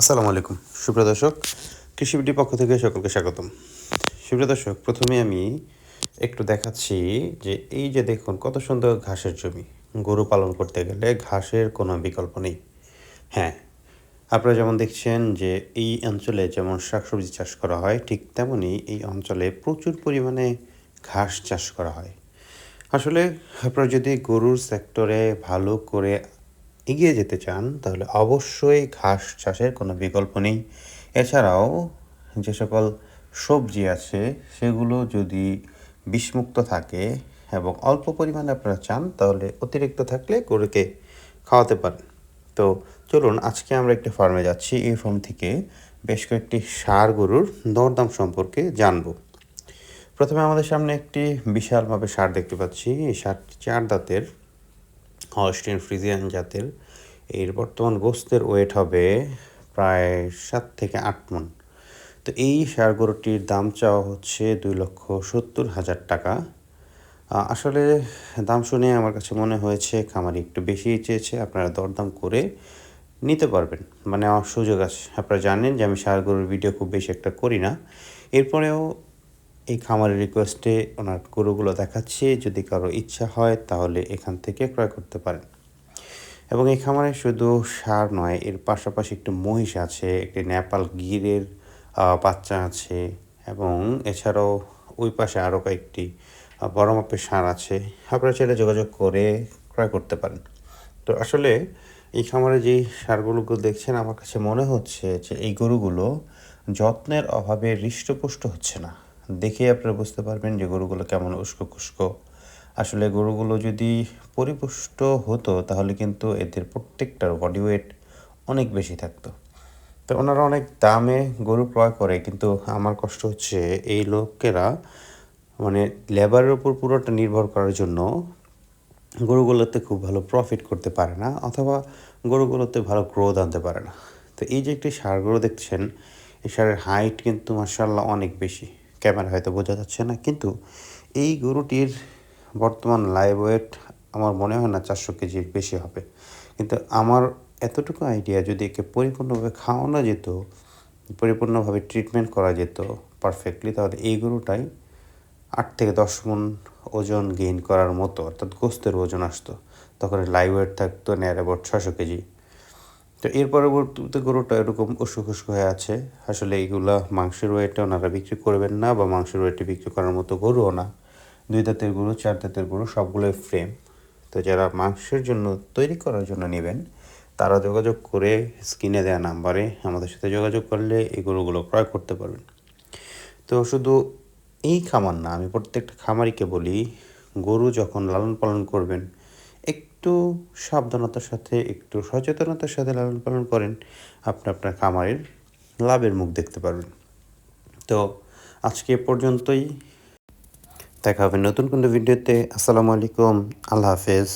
আসসালামু আলাইকুম। সুপ্রিয় দর্শক কৃষিবিটির পক্ষ থেকে সকলকে স্বাগতম। সুপ্রিয় দর্শক, প্রথমে আমি একটু দেখাচ্ছি যে এই যে দেখুন, কত সুন্দর ঘাসের জমি। গরু পালন করতে গেলে ঘাসের কোনো বিকল্প নেই। হ্যাঁ আপনারা যেমন দেখছেন যে এই অঞ্চলে যেমন শাকসবজি চাষ করা হয়, ঠিক তেমনই এই অঞ্চলে প্রচুর পরিমাণে ঘাস চাষ করা হয়। আসলে আপনারা যদি গরুর সেক্টরে ভালো করে এগিয়ে যেতে চান, তাহলে অবশ্যই ঘাস চাষের কোনো বিকল্প নেই। এছাড়াও যে সকল সবজি আছে, সেগুলো যদি বিষমুক্ত থাকে এবং অল্প পরিমাণে আপনারা চান, তাহলে অতিরিক্ত থাকলে গরুকে খাওয়াতে পারেন। তো চলুন, আজকে আমরা একটি ফার্মে যাচ্ছি। এই ফার্ম থেকে বেশ কয়েকটি সার গরুর দরদাম সম্পর্কে জানব। প্রথমে আমাদের সামনে একটি বিশালভাবে সার দেখতে পাচ্ছি। এই সারটি চার দাঁতের হলস্টিন ফ্রিজিয়ান জাতের। এর বর্তমান গোস্তের ওয়েট হবে প্রায় সাত থেকে আট মন। তো এই সার গরুটির দাম চাওয়া হচ্ছে দুই লক্ষ সত্তর হাজার টাকা। আসলে দাম শুনে আমার কাছে মনে হয়েছে খামারি একটু বেশি চেয়েছে, আপনারা দরদাম করে নিতে পারবেন। মানে আমার সুযোগ আছে। আপনারা জানেন যে আমি সার গরুর ভিডিও খুব বেশি একটা করি না। এরপরেও এই খামারের রিকোয়েস্টে ওনার গরুগুলো দেখাচ্ছি, যদি কারও ইচ্ছা হয় তাহলে এখান থেকে ক্রয় করতে পারেন। এবং এই খামারে শুধু সার নয়, এর পাশাপাশি একটি মহিষ আছে, একটি নেপাল গিরের বাচ্চা আছে এবং এছাড়াও ওই পাশে আরও কয়েকটি বড় মাপের সার আছে। আপনারা চাইলে যোগাযোগ করে ক্রয় করতে পারেন। তো আসলে এই খামারে যেই সারগুলো দেখছেন, আমার কাছে মনে হচ্ছে যে এই গরুগুলো যত্নের অভাবে হৃষ্টপুষ্ট হচ্ছে না। দেখে আপনারা বুঝতে পারবেন যে গরুগুলো কেমন উস্কো খুস্কো আসলে গরুগুলো যদি পরিপুষ্ট হতো, তাহলে কিন্তু এদের প্রত্যেকটার বডি ওয়েট অনেক বেশি থাকতো। তো ওনারা অনেক দামে গরু ক্রয় করে, কিন্তু আমার কষ্ট হচ্ছে এই লোকেরা মানে লেবারের উপর পুরোটা নির্ভর করার জন্য গরুগুলোতে খুব ভালো প্রফিট করতে পারে না, অথবা গরুগুলোতে ভালো গ্রোথ আনতে পারে না। তো এই যে একটি সার গরু দেখছেন, এই সারের হাইট কিন্তু মার্শাল্লাহ অনেক বেশি। ক্যামেরা হয়তো বোঝা যাচ্ছে না, কিন্তু এই গরুটির বর্তমান লাইভ ওয়েট আমার মনে হয় না চারশো কেজির বেশি হবে। কিন্তু আমার এতটুকু আইডিয়া যদি একে পরিপূর্ণভাবে খাওয়ানো যেত, পরিপূর্ণভাবে ট্রিটমেন্ট করা যেত পারফেক্টলি তাহলে এই গরুটাই আট থেকে দশ মন ওজন গেইন করার মতো, অর্থাৎ গোস্তের ওজন আসতো। তখন লাইভ ওয়েট থাকতো নেয়ার অ্যাবাউট ছশো কেজি তো এর পরবর্তীতে গরুটা এরকম উস্কো খুস্কো হয়ে আছে। আসলে এইগুলা মাংসের ওয়েটে ওনারা বিক্রি করবেন না বা মাংসের ওয়েটে বিক্রি করার মতো গরুও না। দুই দাঁতের গরু, চার দাঁতের গরু, সবগুলোই ফ্রেম তো যারা মাংসের জন্য তৈরি করার জন্য নেবেন, তারা যোগাযোগ করে স্ক্রিনে দেওয়া নাম্বারে আমাদের সাথে যোগাযোগ করলে এই গরুগুলো ক্রয় করতে পারবেন। তো শুধু এই খামার না, আমি প্রত্যেকটা খামারিকে বলি, গরু যখন লালন পালন করবেন, একটু সাবধানতার সাথে, একটু সচেতনতার সাথে লালন পালন করেন, আপনি আপনার খামারের লাভের মুখ দেখতে পারবেন। তো আজকে পর্যন্তই। দেখা হবে নতুন কোনো ভিডিওতে। আসসালামু আলাইকুম। আল্লাহ হাফেজ।